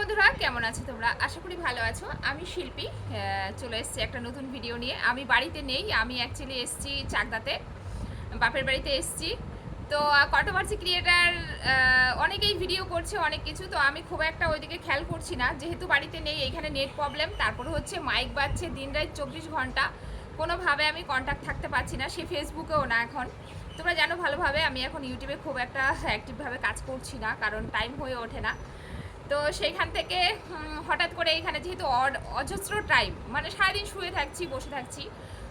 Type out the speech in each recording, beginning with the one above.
বন্ধুরা, কেমন আছো তোমরা? আশা করি ভালো আছো। আমি শিল্পী চলে এসেছি একটা নতুন ভিডিও নিয়ে। আমি বাড়িতে নেই, আমি অ্যাকচুয়ালি এসেছি চাকদাতে, বাপের বাড়িতে এসেছি। তো কন্ট্রোভার্সি ক্রিয়েটার অনেকেই ভিডিও করছে, অনেক কিছু। তো আমি খুব একটা ওইদিকে খেয়াল করছি না। যেহেতু বাড়িতে নেই, এইখানে নেট প্রবলেম তারপরে হচ্ছে মাইক বাজছে দিন রাত চব্বিশ ঘণ্টা। কোনোভাবে আমি কন্ট্যাক্ট থাকতে পারছি না, সে ফেসবুকেও না এখন। তোমরা জানো ভালোভাবে, আমি এখন ইউটিউবে খুব একটা অ্যাক্টিভভাবে কাজ করছি না, কারণ টাইম হয়ে ওঠে না। তো সেইখান থেকে হঠাৎ করে এখানে যেহেতু অজস্র টাইম মানে সারাদিন শুয়ে থাকছি, বসে থাকছি,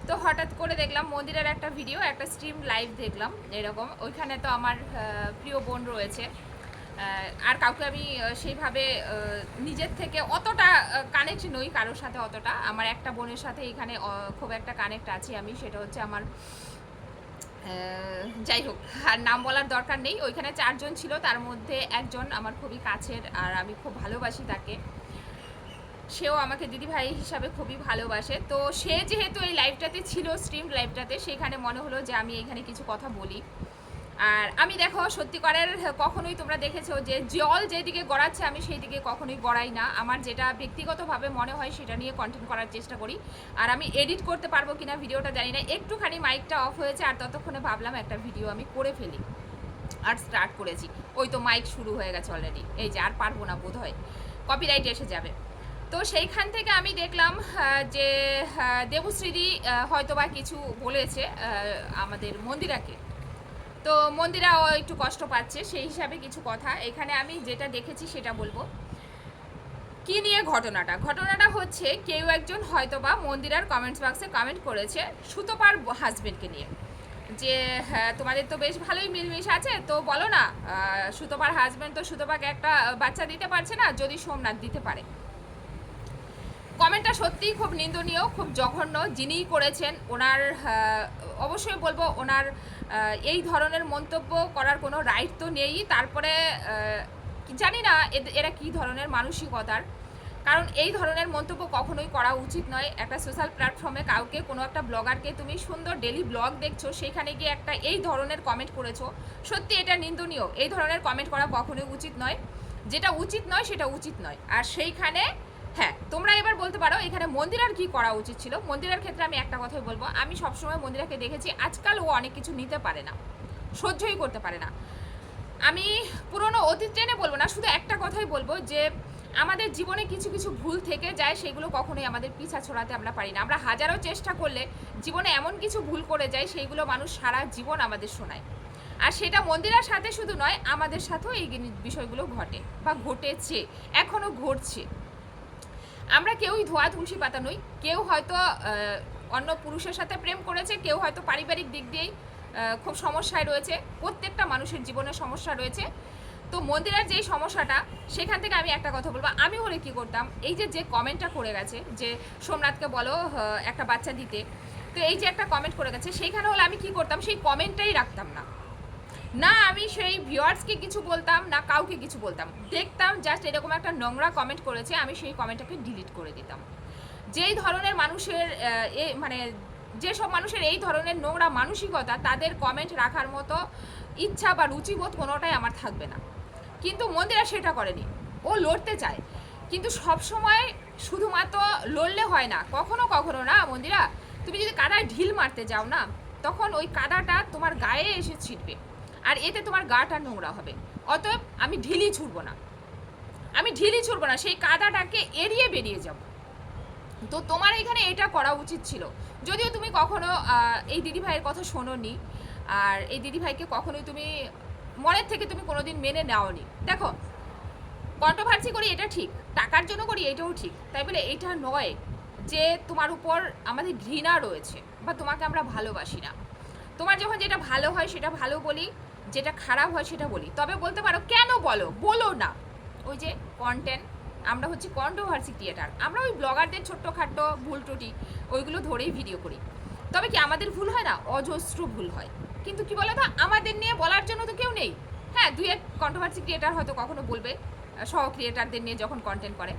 তো হঠাৎ করে দেখলাম মন্দিরের একটা ভিডিও একটা স্ট্রিম লাইভ দেখলাম, এরকম। ওইখানে তো আমার প্রিয় বোন রয়েছে। আর কাউকে আমি সেইভাবে নিজের থেকে অতটা কানেক্ট নই কারোর সাথে অতটা। আমার একটা বোনের সাথে এখানে খুব একটা কানেক্ট আছি আমি, সেটা হচ্ছে আমার যাই হোক, আর নাম বলার দরকার নেই। ওইখানে চারজন ছিল, তার মধ্যে একজন আমার খুবই কাছের, আর আমি খুব ভালোবাসি তাকে। সেও আমাকে দিদিভাই হিসাবে খুবই ভালোবাসে। তো সে যেহেতু এই লাইভটাতে ছিল স্ট্রিম লাইভটাতে সেখানে মনে হলো যে আমি এখানে কিছু কথা বলি। আর আমি দেখো সত্যিকারের কখনোই তোমরা দেখেছ যে জল যেদিকে গড়াচ্ছে, আমি সেই দিকে কখনোই গড়াই না। আমার যেটা ব্যক্তিগতভাবে মনে হয়, সেটা নিয়ে কন্টেন্ট করার চেষ্টা করি। আর আমি এডিট করতে পারব কিনা ভিডিওটা জানি না। একটুখানি মাইকটা অফ হয়েছে, আর ততক্ষণে ভাবলাম একটা ভিডিও আমি করে ফেলি। আর স্টার্ট করেছি। ওই তো মাইক শুরু হয়ে গেছে অলরেডি এই যে, আর পারব না বোধ হয় কপিরাইট এসে যাবে। তো সেইখান থেকে আমি দেখলাম যে দেবশ্রীদি হয়তোবা কিছু বলেছে আমাদের মন্দিরাকে। তো মন্দিরাও একটু কষ্ট পাচ্ছে, সেই হিসাবে কিছু কথা। এখানে আমি যেটা দেখেছি সেটা বলব। কি নিয়ে ঘটনাটা? ঘটনাটা হচ্ছে কেউ একজন হয়তোবা মন্দিরার কমেন্টস বক্সে কমেন্ট করেছে সুতোপার হাজবেন্ডকে নিয়ে। যে হ্যাঁ তোমাদের তো বেশ ভালোই মিলমিশ আছে, তো বলো না সুতোপার হাজবেন্ড তো সুতোপাকে একটা বাচ্চা দিতে পারছে না, যদি সোমনাথ দিতে পারে। কমেন্টটা সত্যিই খুব নিন্দনীয়, খুব জঘন্য। যিনিই করেছেন, ওনার অবশ্যই বলব ওনার এই ধরনের মন্তব্য করার কোনো রাইট তো নেই। তারপরে জানি না এরা কী ধরনের মানসিকতার। কারণ এই ধরনের মন্তব্য কখনোই করা উচিত নয়। একটা সোশ্যাল প্ল্যাটফর্মে কাউকে, কোনো একটা ব্লগারকে তুমি সুন্দর ডেলি ব্লগ দেখছ, সেখানে গিয়ে একটা এই ধরনের কমেন্ট করেছ। সত্যি এটা নিন্দনীয়। এই ধরনের কমেন্ট করা কখনোই উচিত নয়। যেটা উচিত নয়, সেটা উচিত নয়। আর সেইখানে হ্যাঁ তোমরা এবার বলতে পারো এখানে মন্দিরার কি করা উচিত ছিল। মন্দিরার ক্ষেত্রে আমি একটা কথাই বলব, আমি সবসময় মন্দিরাকে দেখেছি, আজকাল ও অনেক কিছু নিতে পারে না, সহ্যই করতে পারে না। আমি পুরনো অতীত টেনে বলব না, শুধু একটা কথাই বলব যে আমাদের জীবনে কিছু কিছু ভুল থেকে যায়, সেগুলো কখনোই আমাদের পিছা ছড়াতে আমরা পারি না। আমরা হাজারো চেষ্টা করলে জীবনে এমন কিছু ভুল করে যায় সেইগুলো মানুষ সারা জীবন আমাদের শোনায়। আর সেটা মন্দিরার সাথে শুধু নয়, আমাদের সাথেও এই বিষয়গুলো ঘটে বা ঘটেছে, এখনও ঘটছে। আমরা কেউই ধোয়া তুলসী পাতা নই। কেউ হয়তো অন্য পুরুষের সাথে প্রেম করেছে, কেউ হয়তো পারিবারিক দিক দিয়েই খুব সমস্যায় রয়েছে। প্রত্যেকটা মানুষের জীবনে সমস্যা রয়েছে। তো মন্দিরের যেই সমস্যাটা, সেখান থেকে আমি একটা কথা বলব। আমি হলে কি করতাম? এই যে যে কমেন্টটা করে গেছে, যে সোমনাথকে বলো একটা বাচ্চা দিতে। তো এই যে একটা কমেন্ট করে গেছে, সেইখানে হলে আমি কি করতাম? সেই কমেন্টটাই রাখতাম না। না, আমি সেই ভিউয়ার্সকে কিছু বলতাম, না কাউকে কিছু বলতাম। দেখতাম জাস্ট এরকম একটা নোংরা কমেন্ট করেছে, আমি সেই কমেন্টটাকে ডিলিট করে দিতাম। যেই ধরনের মানুষের এ মানে যেসব মানুষের এই ধরনের নোংরা মানসিকতা, তাদের কমেন্ট রাখার মতো ইচ্ছা বা রুচিবোধ কোনোটাই আমার থাকবে না। কিন্তু মন্দিরা সেটা করেনি। ও লড়তে চায়। কিন্তু সব সময় শুধুমাত্র লড়লে হয় না, কখনো কখনো না মন্দিরা, তুমি যদি কাদায় ঢিল মারতে যাও না, তখন ওই কাদাটা তোমার গায়ে এসে ছিটবে। আর এতে তোমার গাটা নোংরা হবে। অতএব আমি ঢিলি ছুড়বো না। আমি ঢিলি ছুড়বো না, সেই কাদাটাকে এড়িয়ে বেরিয়ে যাব। তো তোমার এখানে এটা করা উচিত ছিল। যদিও তুমি কখনো এই দিদিভাইয়ের কথা শোনোনি, আর এই দিদিভাইকে কখনোই তুমি, মনের থেকে তুমি কোনোদিন মেনে নাওনি। দেখো, কন্ট্রোভার্সি করি এটা ঠিক, টাকার জন্য করি এটাও ঠিক, তাই বলে এটা নয় যে তোমার উপর আমাদের ঘৃণা রয়েছে বা তোমাকে আমরা ভালোবাসি না। তোমার যখন যেটা ভালো হয় সেটা ভালো বলি যেটা খারাপ হয় সেটা বলি। তবে বলতে পারো, কেন বলো? বলো না। ওই যে কন্টেন্ট আমরা হচ্ছে কন্ট্রোভার্সি ক্রিয়েটার আমরা ওই ব্লগারদের ছোট্টখাট্ট ভুল ত্রুটি, ওইগুলো ধরেই ভিডিও করি। তবে কি আমাদের ভুল হয় না? অজস্র ভুল হয়। কিন্তু কি বলো তো আমাদের নিয়ে বলার জন্য তো কেউ নেই। হ্যাঁ দুই এক কন্ট্রোভার্সি ক্রিয়েটার হয়তো কখনো বলবে সহ ক্রিয়েটারদের নিয়ে যখন কন্টেন্ট করে।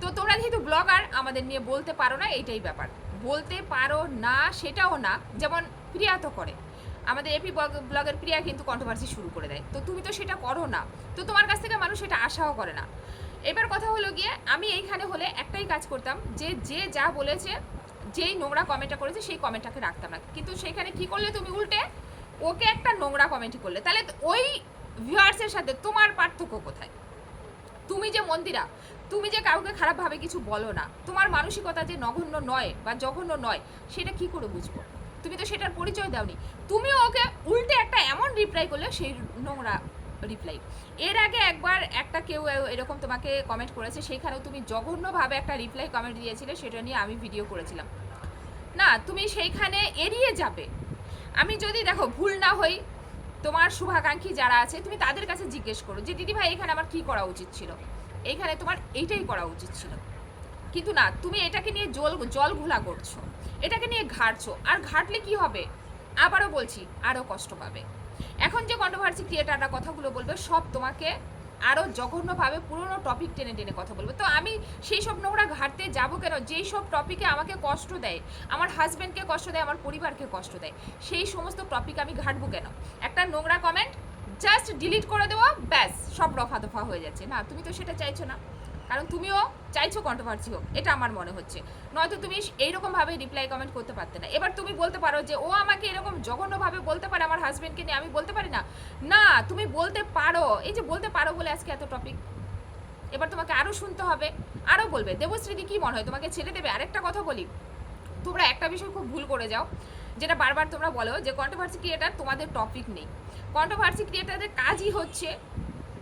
তো তোমরা যেহেতু ব্লগার আমাদের নিয়ে বলতে পারো না এইটাই ব্যাপার। বলতে পারো না, সেটাও না। যেমন প্রিয়া তো করে। আমাদের এপি ব্লগের প্রিয়া কিন্তু কন্ট্রোভার্সি শুরু করে দেয়। তো তুমি তো সেটা করো না। তো তোমার কাছ থেকে মানুষ সেটা আশাও করে না। এবার কথা হলো গিয়ে, আমি এইখানে হলে একটাই কাজ করতাম যে যে যা বলেছে, যেই নোংরা কমেন্টটা করেছে, সেই কমেন্টটাকে রাখতাম না। কিন্তু সেখানে কি করলে তুমি উল্টে? ওকে একটা নোংরা কমেন্ট করলে। তাহলে ওই ভিউয়ার্সের সাথে তোমার পার্থক্য কোথায়? তুমি যে মন্দিরা, তুমি যে কাউকে খারাপভাবে কিছু বলো না, তোমার মানসিকতা যে নগণ্য নয় বা জঘন্য নয়, সেটা কি করে বুঝব? তুমি তো সেটার পরিচয় দাওনি। তুমি ওকে উল্টে একটা এমন রিপ্লাই করলে, সেই নোংরা রিপ্লাই এর আগে একবার একটা কেউ এরকম তোমাকে কমেন্ট করেছে সেইখানেও তুমি জঘন্যভাবে একটা রিপ্লাই কমেন্ট দিয়েছিলে, সেটা নিয়ে আমি ভিডিও করেছিলাম। না, তুমি সেইখানে এড়িয়ে যাবে। আমি যদি দেখো ভুল না হই, তোমার শুভাকাঙ্ক্ষী যারা আছে, তুমি তাদের কাছে জিজ্ঞেস করো যে দিদি ভাই এখানে আমার কি করা উচিত ছিল? এইখানে তোমার এইটাই করা উচিত ছিল। কিন্তু না, তুমি এটাকে নিয়ে জল জল ঘোলা করছ। এটাকে নিয়ে ঘাটছো। আর ঘাটলে কি হবে? আবারও বলছি, আরও কষ্ট পাবে। এখন যে কন্ট্রোভার্সি ক্রিয়েটাররা কথাগুলো বলবে, সব তোমাকে আরও জঘন্যভাবে পুরনো টপিক টেনে টেনে কথা বলবে। তো আমি সেই সব নোংরা ঘাটতে যাব কেন? যেই সব টপিকে আমাকে কষ্ট দেয়, আমার হাজব্যান্ডকে কষ্ট দেয়, আমার পরিবারকে কষ্ট দেয়, সেই সমস্ত টপিক আমি ঘাটবো কেন? একটা নোংরা কমেন্ট জাস্ট ডিলিট করে দেওয়া, ব্যাস, সব রফা দফা হয়ে যাচ্ছে। না, তুমি তো সেটা চাইছো না। কারণ তুমিও চাইছো কন্ট্রোভার্সি হোক, এটা আমার মনে হচ্ছে। নয়তো তুমি এইরকমভাবে রিপ্লাই কমেন্ট করতে পারতে না। এবার তুমি বলতে পারো যে, ও আমাকে এরকম জঘন্যভাবে বলতে পারে আমার হাজব্যান্ডকে নিয়ে, আমি বলতে পারি না? না, তুমি বলতে পারো। এই যে বলতে পারো বলে আজকে এত টপিক এবার তোমাকে আরও শুনতে হবে। আরও বলবে, দেবশ্রীদি, কী মনে হয়? তোমাকে ছেড়ে দেবে? আরেকটা কথা বলি। তোমরা একটা বিষয় খুব ভুল করে যাও, যেটা বারবার তোমরা বলো যে কন্ট্রোভার্সি ক্রিয়েটার তোমাদের টপিক নেই। কন্ট্রোভার্সি ক্রিয়েটারদের কাজই হচ্ছে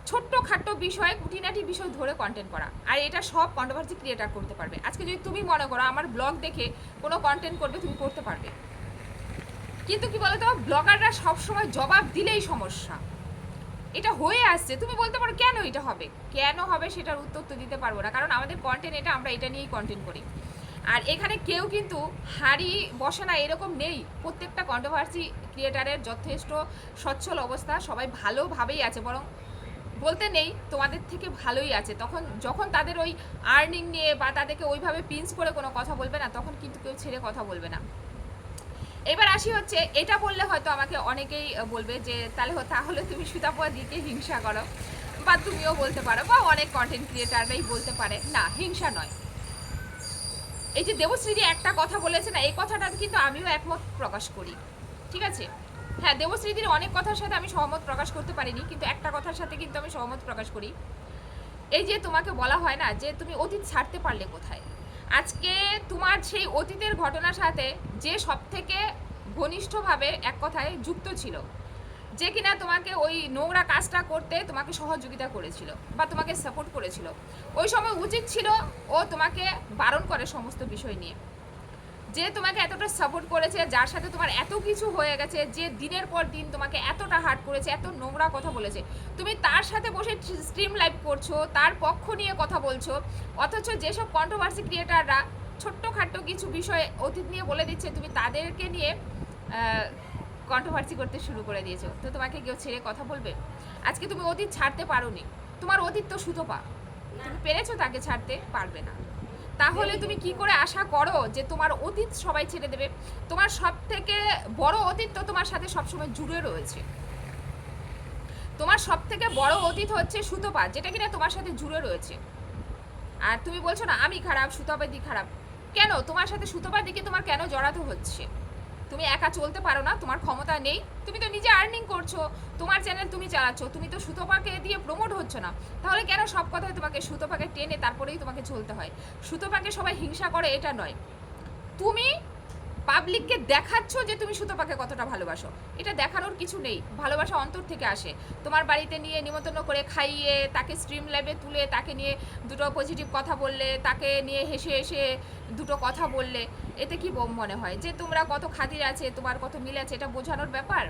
ছোট্ট খাট্ট বিষয়, খুঁটিনাটি বিষয় ধরে কন্টেন্ট করা। আর এটা সব কন্ট্রোভার্সি ক্রিয়েটার করতে পারবে। আজকে যদি তুমি মনে করো আমার ব্লগ দেখে কোনো কন্টেন্ট করবে, তুমি করতে পারবে। কিন্তু কি বলতো ব্লগাররা সবসময় জবাব দিলেই সমস্যা। এটা হয়ে আসছে। তুমি বলতে পারো, কেন এটা হবে? কেন হবে সেটার উত্তর তো দিতে পারব না। কারণ আমাদের কন্টেন্ট এটা, আমরা এটা নিয়েই কন্টেন্ট করি। আর এখানে কেউ কিন্তু হাড়ি বসে না, এরকম নেই। প্রত্যেকটা কন্ট্রোভার্সি ক্রিয়েটারের যথেষ্ট সচ্ছল অবস্থা। সবাই ভালোভাবেই আছে, বরং বলতে নেই, তোমাদের থেকে ভালোই আছে। তখন যখন তাদের ওই আর্নিং নিয়ে বা তাদেরকে ওইভাবে পিঞ্চ করে কোনো কথা বলবে না, তখন কিন্তু কেউ ছেড়ে কথা বলবে না। এবার আসি হচ্ছে, এটা বললে হয়তো আমাকে অনেকেই বলবে যে, তাহলে তাহলে তুমি সুতাপুয়া দিকে হিংসা করো। বা তুমিও বলতে পারো, বা অনেক কন্টেন্ট ক্রিয়েটাররাই বলতে পারে। না, হিংসা নয়। এই যে দেবশ্রী একটা কথা বলেছে না, এই কথাটা কিন্তু আমিও একমত প্রকাশ করি। ঠিক আছে? হ্যাঁ দেবশ্রীদির অনেক কথার সাথে আমি সহমত প্রকাশ করতে পারিনি, কিন্তু একটা কথার সাথে কিন্তু আমি সহমত প্রকাশ করি। এই যে তোমাকে বলা হয় না যে তুমি অতীত ছাড়তে পারলে কোথায়? আজকে তোমার সেই অতীতের ঘটনার সাথে যে সব থেকে ঘনিষ্ঠভাবে এক কথায় যুক্ত ছিল, যে কিনা তোমাকে ওই নোংরা কাজটা করতে তোমাকে সহযোগিতা করেছিল বা তোমাকে সাপোর্ট করেছিল। ওই সময় উচিত ছিল ও তোমাকে বারণ করে সমস্ত বিষয় নিয়ে। যে তোমাকে এতটা সাপোর্ট করেছে, যার সাথে তোমার এত কিছু হয়ে গেছে, যে দিনের পর দিন তোমাকে এতটা হার্ট করেছে, এত নোংরা কথা বলেছে। তুমি তার সাথে বসে স্ট্রিম লাইভ করছ, তার পক্ষ নিয়ে কথা বলছো, অথচ যেসব কন্ট্রোভার্সি ক্রিয়েটাররা ছোট্ট খাট্ট কিছু বিষয়ে অতীত নিয়ে বলে দিচ্ছে, তুমি তাদেরকে নিয়ে কন্ট্রোভার্সি করতে শুরু করে দিয়েছ। তো তোমাকে কেউ ছেড়ে কথা বলবে? আজকে তুমি অতীত ছাড়তে পারোনি। তোমার অতীত তো সুতোপা। তুমি পেরেছ তাকে ছাড়তে? পারবে না। তাহলে তুমি কি করে আশা করো যে তোমার অতীত সবাই ছেড়ে দেবে? তোমার সব থেকে বড় অতীত তো তোমার সাথে সবসময় জুড়ে রয়েছে। তোমার সব থেকে বড় অতীত হচ্ছে সুতোপা, যেটা কিনা তোমার সাথে জুড়ে রয়েছে। আর তুমি বলছো না, আমি খারাপ সুতোপার দিক খারাপ। কেন? তোমার সাথে সুতোপার দিকে তোমার কেন জড়াতে হচ্ছে? তুমি একা চলতে পারো না, তোমার ক্ষমতা নেই। তুমি তো নিজে আর্নিং করছ, তোমার চ্যানেল তুমি চালাচ্ছ, তুমি তো সুতোপাকে দিয়ে প্রমোট হচ্ছ না। তাহলে কেন সব কথায় তোমাকে সুতোপাকে টেনে তারপরেই তোমাকে চলতে হয়? সুতোপাকে সবাই হিংসা করে, এটা নয়। তুমি পাবলিককে দেখাচ্ছ যে তুমি সুতোপাকে কতটা ভালোবাসো। এটা দেখানোর কিছু নেই। ভালোবাসা অন্তর থেকে আসে। তোমার বাড়িতে নিয়ে নিমন্ত্রণ করে খাইয়ে, তাকে স্ট্রিম ল্যাবে তুলে, তাকে নিয়ে দুটো পজিটিভ কথা বললে, তাকে নিয়ে হেসে হেসে দুটো কথা বললে, এতে কি মনে হয়? যে তোমরা কত খাতির আছে, তোমার কত মিল আছে, এটা বোঝানোর ব্যাপার?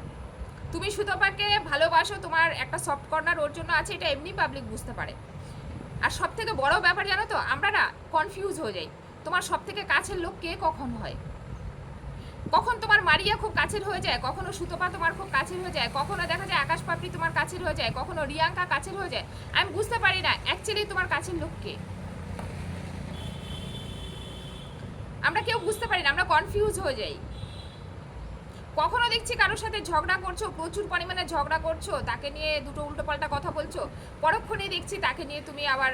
তুমি সুতপাকে ভালোবাসো, তোমার একটা সফট কর্নার ওর জন্য আছে, এটা এমনি পাবলিক বুঝতে পারে। আর সব থেকে বড় ব্যাপার জানো তো, আমরা না কনফিউজ হয়ে যাই। তোমার সব থেকে কাছের লোক কে কখন হয়? কখন তোমার মারিয়া খুব কাছের হয়ে যায়, কখনো সুতপা তোমার খুব কাছের হয়ে যায়, কখনো দেখা যায় আকাশ পাপড়ি তোমার কাছের হয়ে যায়, কখনো রিয়াঙ্কা কাছের হয়ে যায়। আমি বুঝতে পারি না অ্যাকচুয়ালি তোমার কাছের লোককে আমরা কেউ বুঝতে পারি না, আমরা কনফিউজ হয়ে যাই। কখনো দেখছি কারোর সাথে ঝগড়া করছ, প্রচুর পরিমাণে ঝগড়া করছ, তাকে নিয়ে দুটো উল্টোপাল্টা কথা বলছো পরক্ষণেই দেখছি তাকে নিয়ে তুমি আবার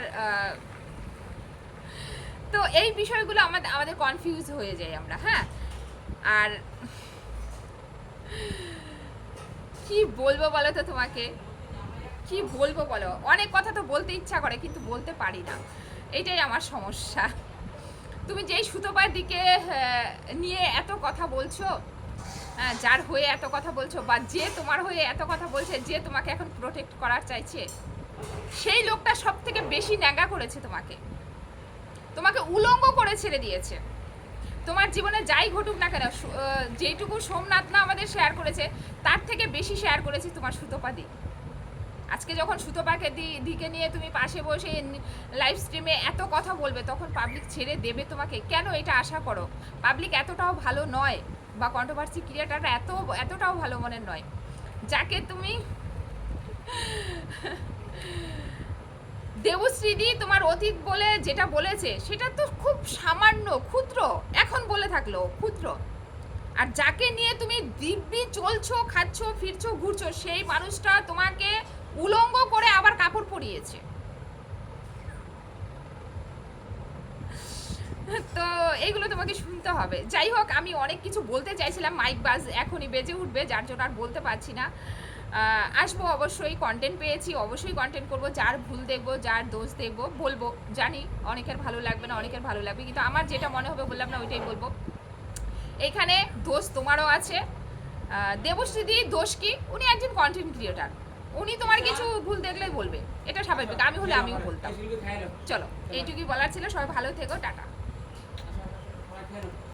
তো এই বিষয়গুলো আমাদের আমাদের কনফিউজ হয়ে যায় আমরা হ্যাঁ? আর কি বলব বলো তো তোমাকে? কি বলব বলো? অনেক কথা তো বলতে ইচ্ছা করে কিন্তু বলতে পারি না। এটাই আমার সমস্যা। তুমি যেই সুতোপার দিকে নিয়ে এত কথা বলছো হ্যাঁ, যার হয়ে এত কথা বলছো বা যে তোমার হয়ে এত কথা বলছে যে তোমাকে এখন প্রোটেক্ট করার চাইছে সেই লোকটা সব থেকে বেশি ন্যাঙ্গা করেছে তোমাকে। তোমাকে উলঙ্গ করে ছেড়ে দিয়েছে। তোমার জীবনে যাই ঘটুক না কেন যেটুকু সোমনাথ না আমাদের শেয়ার করেছে, তার থেকে বেশি শেয়ার করেছি তোমার সুতোপা সুতোপাদি আজকে যখন সুতোপাকে দিকে নিয়ে তুমি পাশে বসে লাইভ স্ট্রিমে এত কথা বলবে, তখন পাবলিক ছেড়ে দেবে তোমাকে। কেন এটা আশা করো? পাবলিক এতটাও ভালো নয়, বা কন্ট্রোভার্সি ক্রিয়েটারটা এত, এতটাও ভালো মনের নয়। যাকে তুমি দেবশ্রীদি তোমার অতীত বলে যেটা বলেছে, সেটা তো খুব সামান্য, ক্ষুদ্র। এখন বলে থাকল, ক্ষুদ্র। আর যাকে নিয়ে তুমি দিব্যি চলছো, খাচ্ছো, ফিরছো, ঘুরছো, সেই মানুষটা তোমাকে উলঙ্গ করে আবার কাপড় পরিয়েছে। তো এইগুলো তোমাকে শুনতে হবে। যাই হোক, আমি অনেক কিছু বলতে চাইছিলাম, মাইক বাজ এখনই বেজে উঠবে, যার জন্য আর বলতে পারছি না। আসব অবশ্যই কন্টেন্ট পেয়েছি অবশ্যই কন্টেন্ট করব যার ভুল দেখব যার দোষ দেখব বলব জানি অনেকের ভালো লাগবে না অনেকের ভালো লাগবে কিন্তু আমার যেটা মনে হবে বললাম না ওইটাই বলব। এখানে দোষ তোমারও আছে দেবশ্রীদি দোষ কি? উনি একজন কন্টেন্ট ক্রিয়েটার উনি তোমার কিছু ভুল দেখলেই বলবে এটা স্বাভাবিক আমি হলে আমিও বলতাম। চলো এইটুকুই বলার ছিল সবাই ভালো থেকো টাটা।